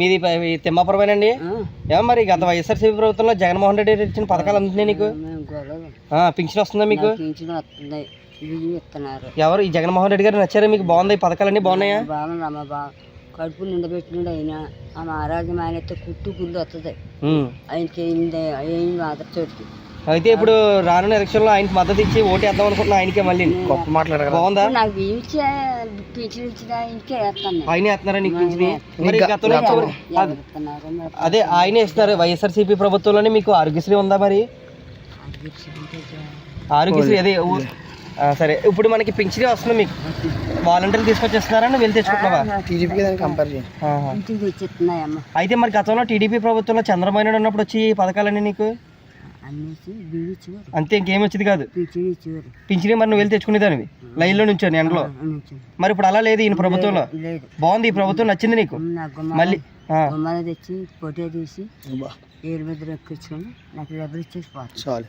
మీది తిమ్మాపురమేనండి? ఏమో మరి గత వైఎస్ఆర్సీపీ ప్రభుత్వంలో జగన్మోహన్ రెడ్డి గారు ఇచ్చిన పథకాలు అందుతున్నాయి నీకు? పింఛన్ వస్తుందా మీకు? ఎవరు? ఈ జగన్మోహన్ రెడ్డి గారు నచ్చారా మీకు? బాగుంది? ఈ పథకాలన్నీ బాగున్నాయా? కడుపు నిండబెట్టినాడు అయినా ఆ మహారాజు ఆయన కుట్టు గుళ్ళు వస్తుంది. ఆయనకి అయింది అయింది మాత్రం చోటుకి అయితే ఇప్పుడు రానున్న ఎలక్షన్లో ఆయనకి మద్దతు ఇచ్చి ఓటు వేద్దాం అనుకుంటున్నా ఆయనకే మళ్ళీ. గొప్ప మాట్లాడారు బాగుందా? నాకు బియ్యం ఇచ్చే పింఛన్ ఇచ్చిన ఆయనకే వేస్తాను. ఆయన వేస్తున్నారా నీకు పింఛన్ మరి గతంలో ఇచ్చేవారు- అదే ఆయనే ఇస్తున్నారు వైఎస్ఆర్సీపీ ప్రభుత్వంలోనే మీకు ఆరోగ్యశ్రీ ఉందా మరి? ఆరోగ్యశ్రీ అదే ఊ- ఆ, సరే. ఇప్పుడు మనకి పింఛన్ వస్తుంది మీకు. వాలంటీర్లు తీసుకొచ్చేస్తున్నారా? నువ్వు వెళ్ళి తెచ్చుకుంటున్నావా? ఆహా. ఇంటికి తెచ్చిస్తున్నాయమ్మ అయితే మరి గతంలో టీడీపీ ప్రభుత్వంలో చంద్రబాబు నాయుడు ఉన్నప్పుడు వచ్చి ఈ పథకాలన్నీ నీకు అంతే ఇంకేం వచ్చేది కాదు పింఛన్ మరి నువ్వు వెళ్ళి తెచ్చుకునేదానివి. లైన్లో నుంచోని ఎండలో. మరి ఇప్పుడు అలా లేదు ఈయన ప్రభుత్వంలో. బాగుంది ఈ ప్రభుత్వం నచ్చింది నీకు? మళ్ళీ తెచ్చి పొటే తీసి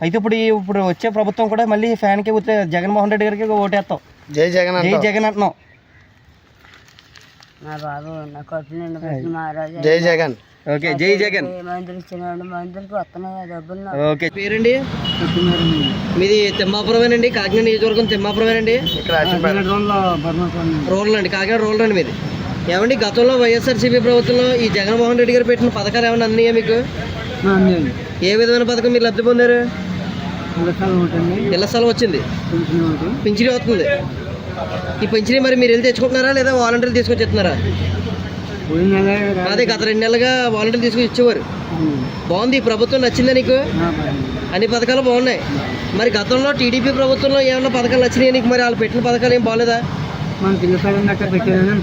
అయితే ఇప్పుడు ఈ- ఇప్పుడు వచ్చే ప్రభుత్వం కూడా మళ్ళీ ఫ్యాన్కి ఊతే జగన్మోహన్ రెడ్డి గారికి ఓటేస్తాం. జై జగన్ జై జగన్ అంటున్నాం. జై జగన్. ఓకే జై జగన్. ఓకే పేరండి? మీది తిమ్మాపురమేనండి కాకినాడ నియోజకవర్గం తిమ్మాపురమేనండి? ఇక్కడ రూరల్ అండి కాకినాడ రూరల్ అండి మీది. ఏమండి గతంలో వైఎస్ఆర్సీపీ ప్రభుత్వంలో ఈ జగన్మోహన్ రెడ్డి గారు పెట్టిన పథకాలు ఏమైనా అందినాయా మీకు? ఏ విధమైన పథకం మీరు లబ్ధి పొందారు? ఇళ్ళ స్థలం వచ్చింది. పింఛనీ వస్తుంది. ఈ పింఛనీ మరి మీరు వెళ్ళి తెచ్చుకుంటున్నారా లేదా వాలంటీర్లు తీసుకొచ్చి అదే గత రెండు నెలలుగా వాలంటీర్లు తీసుకొని ఇచ్చేవారు. బాగుంది ఈ ప్రభుత్వం నచ్చిందా నీకు? అన్ని పథకాలు బాగున్నాయి. మరి గతంలో టీడీపీ ప్రభుత్వంలో ఏమైనా పథకాలు నచ్చినాయి నీకు? మరి వాళ్ళు పెట్టిన పథకాలు ఏం బాగాలేదా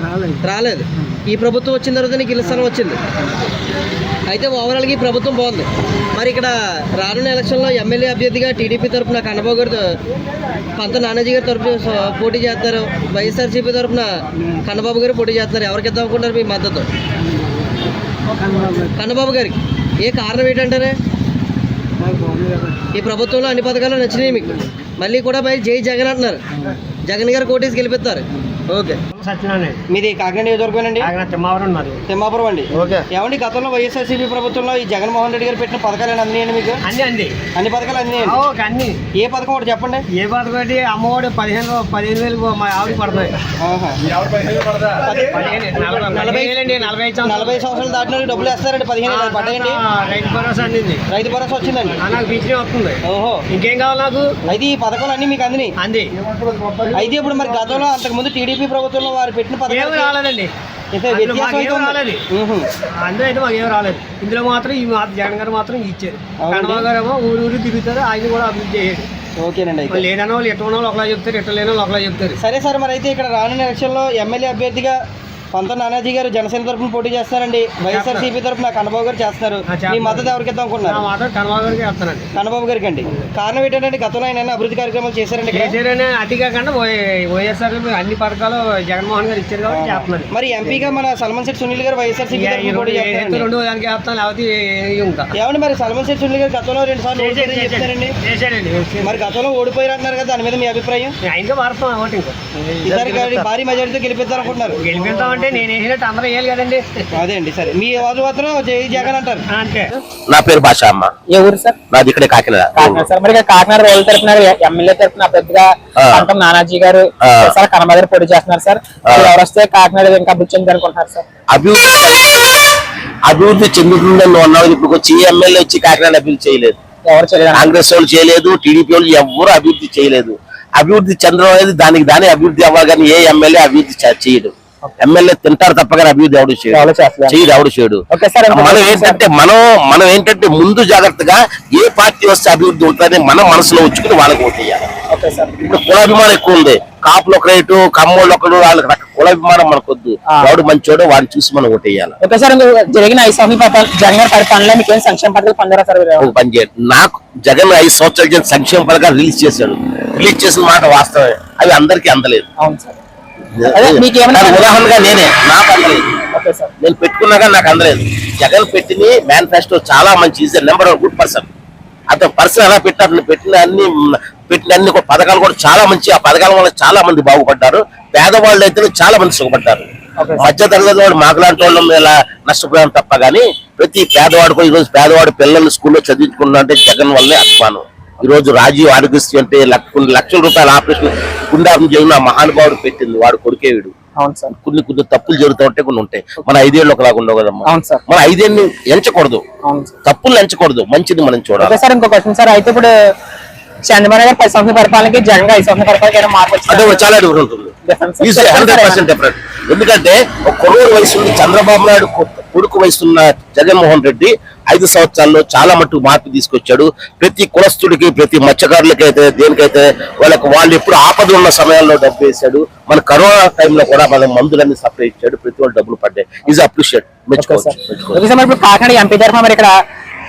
రాలేదు. రాలేదు ఈ ప్రభుత్వం వచ్చిన తర్వాత నీకు ఇల్లు స్థలం వచ్చింది. అయితే ఓవరాల్గా ఈ ప్రభుత్వం బాగుంది. మరి ఇక్కడ రానున్న ఎలక్షన్లో ఎమ్మెల్యే అభ్యర్థిగా టీడీపీ తరఫున కన్నబాబు గారు పంత నానాజీ గారి తరఫున పోటీ చేస్తారు. వైఎస్ఆర్సీపీ తరఫున కన్నబాబు గారు పోటీ చేస్తారు. ఎవరికి ఇద్దాం అనుకుంటారు మీ మద్దతు? కన్నబాబు గారికి. ఏ కారణం ఏంటంటారే? ఈ ప్రభుత్వంలో అన్ని పథకాలు నచ్చినాయి మీకు. మళ్ళీ కూడా మరి జై జగన్ అంటున్నారు. జగన్ గారు కోటేసి గెలిపిస్తారు ఓకే. సత్యనారాయణ. మీది కాకినాడ నియోజకవర్గమేనండి? తిమ్మావరం ఉన్నది తిమ్మాపురం అండి. ఓకే. ఏమండి గతంలో వైఎస్ఆర్సీపీ ప్రభుత్వంలో ఈ జగన్మోహన్ రెడ్డి గారు పెట్టిన పథకాలు ఏమైనా అందినాయండి మీకు? అన్ని అండి అన్ని పథకాలు అందినాయండి? ఓకే అన్ని. ఏ పథకం ఒకటి చెప్పండి? ఏ పథకం అమ్మఒడి పదిహేను పదిహేను వేలు మా ఆవిడ పడతాయి. నలభై నలభై సంవత్సరాలు. దాటిన డబ్బులు వేస్తారండి పదిహేను వేలు పడ్డాయండి. రైతు భరోసా అందింది. రైతు భరోసా వచ్చిందండి. నాకు పింఛనే వస్తుంది. ఓహో. ఇంకేం కావాలి నాకు? అయితే ఈ పథకాలు అన్ని మీకు అందినాయి. అంది. అయితే ఇప్పుడు మరి గతంలో అంతకుముందు టీడీపీ ప్రభుత్వంలో వారు పెట్టిన ఏమి పథకాలు రాలేదండి మాకేం అయితే ఉంది. రాలేదు. ఊహు. అందులో అయితే మాకు ఏం రాలేదు ఇందులో మాత్రం ఈ మాత్రం జగన్ గారు మాత్రం ఇచ్చారు. కన్నబాబు గారు ఏమో ఊరు ఊరు తిరుగుతారు ఆయన కూడా అభివృద్ధి చేయడు ఓకేనండి అయితే లేని వాళ్ళు వాళ్ళు ఒకలా చెప్తారు ఎట్ట లేని ఒకలా చెప్తారు సరే సార్ మరి అయితే ఇక్కడ రానున్న ఎలక్షన్లో ఎమ్మెల్యే అభ్యర్థిగా పంత నానాజీ గారు జనసేన తరఫున పోటీ చేస్తారండి. వైఎస్ఆర్సీపీ తరఫున కన్నబాబు గారు చేస్తున్నారు. చేస్తున్నారు. మీ మద్దతు ఎవరికి ఇద్దాం మాత్రం కన్నబాబు గారికి అండి. కారణం ఏంటంటే గతంలో ఆయన అభివృద్ధి కార్యక్రమాలు చేశారండి అతి కాకుండా వైఎస్ఆర్ అన్ని పథకాలు జగన్మోహన్ గారు ఇచ్చారు కాబట్టి మరి ఎంపీగా మన సల్మాన్ శెట్టి సునీల్ గారు వైఎస్ఆర్సీపీ పోటీ రెండు దానికి లేకపోతే ఇంకా. ఏమండి మరి సల్మాన్ శెట్టి సునీల్ గారు గతంలో రెండు సార్లు మరి గతంలో ఓడిపోయారు అంటున్నారు కదా దాని మీద మీ అభిప్రాయం? ఈసారి భారీ మెజారిటీతో గెలిపిద్దాం అనుకుంటున్నారు. గెలిపిస్తామంటే నేను వేసినట్టు అందరూ వేయాలి కదండి. అదే అండి సరే. మీ వారు మాత్రం జై జగన్ అంటారు. అంతే. నా పేరు భాష అమ్మ. ఏ ఊరు సార్? నాది ఇక్కడే కాకినాడ. కాకినాడ సార్. మరి ఇక్కడ కాకినాడ రోడ్ల తరపున ఎమ్మెల్యే అభ్యర్థిగా ఆ. పంతం నానాజీ గారు. సార్ కనబ గారు పోటీ చేస్తున్నారు సార్. మరి ఎవరు వస్తే కాకినాడ ఇంకా అభివృద్ధి చెంది అనుకుంటున్నారు సార్? అభివృద్ధి అభివృద్ధి చెందుతుందని నువ్వు అన్నావు. ఇప్పుడు వచ్చి ఏ ఎమ్మెల్యే వచ్చి కాకినాడ అభివృద్ధి చేయలేదు. ఎవరు చేయలేదు? కాంగ్రెస్ వాళ్ళు చేయలేదు టీడీపీ వాళ్ళు ఎవరు అభివృద్ధి చేయలేదు. అభివృద్ధి చెందడం అనేది దానికి దాని అభివృద్ధి అవ్వాలి కానీ ఏ ఎమ్మెల్యే అభివృద్ధి చే- చేయడు. ఎమ్మెల్యే తింటారు తప్ప కానీ అభివృద్ధి ఎవడు చేయడు. చేయడు ఎవడు చేయడు. మనం. ఏంటంటే మనం మనం ఏంటంటే ముందు జాగ్రత్తగా ఏ పార్టీ వస్తే అభివృద్ధి ఉంటుందని మనం మనసులో ఉంచుకుని వాళ్ళకి ఓటు సార్ ఇప్పుడు కులాభిమానం ఎక్కువ ఉంది. కాపులు ఒక రేటు కమ్మోళ్ళు ఒకడు వాళ్ళకి కులాభిమానం మనకొద్దు. ఆ. ఎవడు మంచోడు వాడిని చూసి మనం ఓటేయాలి ఓకే సార్ ఇంకో జరిగిన ఐదు సంవత్సరాల పథకాలు జగన్ గారి పరిపాలనలో మీకు ఏం సంక్షేమ పథకాలు పొందారా సార్ మీరు? ఒక పని చేయండి. నాకు జగన్ ఐదు సంవత్సరాల సంక్షేమ పథకాలు రిలీజ్ చేశాడు. రిలీజ్ చేసిన మాట వాస్తవమే. అవి అందరికీ అందలేదు. అవును సార్ మీకు ఉదాహరణగా నేనే ఓకే సార్. నేను పెట్టుకున్నాగా నాకు అందలేదు. జగన్ పెట్టిన మేనిఫెస్టో చాలా మంచి is number one good person అతను పర్సన్ ఎలా పెట్టిన పెట్టిన అన్ని పెట్టిన అన్ని పథకాలు కూడా చాలా మంచి ఆ పథకాల వల్ల చాలా మంది బాగుపడ్డారు. పేదవాళ్ళు అయితే చాలా మంది సుఖపడ్డారు. మధ్య తరగతి వాడు మాకులాంటి వాళ్ళం ఇలా నష్టపోయాం తప్ప గానీ ప్రతి పేదవాడు కూడా ఈరోజు పేదవాడు పిల్లల్ని స్కూల్లో చదివించుకున్నా అంటే జగన్ వల్లే అభిమానం. ఈ రోజు రాజీవ్ ఆరోగ్యశ్రీ అంటే కొన్ని లక్షల రూపాయల ఆపరేషన్ గుండె ఆపరేషన్ జరిగిన మహానుభావుడు పెట్టింది వాడు కొడుకే వీడు. అవును సార్. కొన్ని కొన్ని తప్పులు జరుగుతూ ఉంటే కొన్ని ఉంటాయి. మన ఐదేళ్ళు ఒకలాగా ఉండవు కదమ్మా. అవును సార్. మన ఐదేళ్ళు ఎంచకూడదు. అవును సార్. తప్పులు ఎంచకూడదు. మంచిది మనం చూడాలి. సార్ ఇంకో క్వశ్చన్ సార్ అయితే ఇప్పుడు చంద్రబాబు గారు పది సంవత్సరాల పరిపాలనకి జగన్ ఐదు సంవత్సరాల పరిపాలనకి ఏమైనా మార్పు వచ్చిందా? చాలా డిఫరెంట్ ఉంటుంది. Difference. Is hundred percent different ఎందుకంటే ఒక కొడుకు వయసు చంద్రబాబు నాయుడు కొడుకు వయసున్న జగన్మోహన్ రెడ్డి ఐదు సంవత్సరాల్లో చాలా మట్టుకు మార్పు తీసుకొచ్చాడు. ప్రతి కులస్తుడికి ప్రతి మత్స్యకారులకి అయితే దేనికైతే వాళ్ళకి వాళ్ళు ఎప్పుడు ఆపద ఉన్న సమయాల్లో డబ్బు వేశాడు. మన కరోనా టైంలో కూడా మన మందులన్నీ సప్లై ఇచ్చాడు. ప్రతి వాళ్ళు డబ్బులు పడ్డాయి. ఈజ్ అప్రిషియేట్ మెచ్చుకోవచ్చు. కాకినాడ ఎంపీ తరఫున మరి ఇక్కడ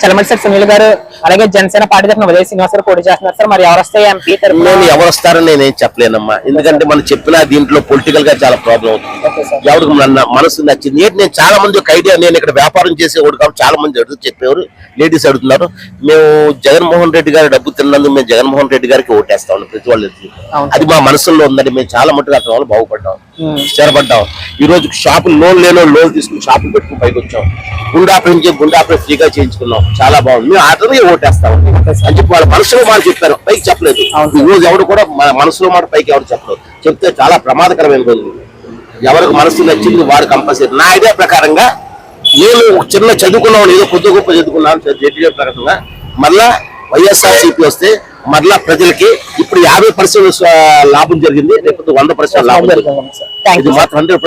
చలమటి సునీల్ గారు అలాగే జనసేన పార్టీ తరఫున ఉదయ శ్రీనివాస్ గారు పోటీ చేస్తున్నారు సార్. మరి ఎవరు వస్తే ఎంపీ తరఫున? నేను ఎవరు వస్తారని నేనేం చెప్పలేనమ్మా. ఎందుకంటే మనం చెప్పిన దీంట్లో పొలిటికల్గా చాలా ప్రాబ్లం అవుతుంది. ఎవరికి మన మనసు నచ్చింది? ఏంటి నేను చాలా మంది ఒక ఐడియా నేను ఇక్కడ వ్యాపారం చేసేవాడు కాబట్టి చాలా మంది అడుగుతూ చెప్పేవారు. లేడీస్ అడుగుతున్నారు. మేము జగన్మోహన్ రెడ్డి గారి డబ్బు తిన్నందుకు మేము జగన్మోహన్ రెడ్డి గారికి ఓటేస్తాం ప్రతి వాళ్ళు. అది మా మనసులో ఉందండి. మేము చాలా మట్టుకు అక్కడ వాళ్ళు బాగుపడ్డాం. స్థిరపడ్డాం. ఈ రోజు షాపులు లోన్ లేనో లోన్ తీసుకుని షాపులు పెట్టుకుని పైకి వచ్చాం. గుండా ఆపరేషన్ గుండా ఆపరేషన్ ఫ్రీగా చేయించుకున్నాం. చాలా బాగుంది. మేము అతనే ఓటేస్తాం అని చెప్పి వాళ్ళ మనసులో మాట చెప్పారు. పైకి చెప్పలేదు. అవును. ఈ రోజు ఎవడు కూడా మన మనసులో మాట పైకి ఎవరు చెప్పలేదు. చెప్తే చాలా ప్రమాదకరమైన రోజు ఎవరికి మనసు నచ్చింది వాడు కంపల్సరీ. నా ఐడియా ప్రకారంగా నేను ఒక చిన్న చదువుకున్నాను ఏదో కొద్ది గొప్ప చదువుకున్నాను ఐడియా ప్రకారంగా. మళ్ళా వైఎస్ఆర్ సిపి వస్తే మరలా ప్రజలకి ఇప్పుడు యాభై పర్సెంట్ లాభం జరిగింది లేకపోతే వంద పర్సెంట్ లాభం జరిగింది. ఇది మాత్రం హండ్రెడ్.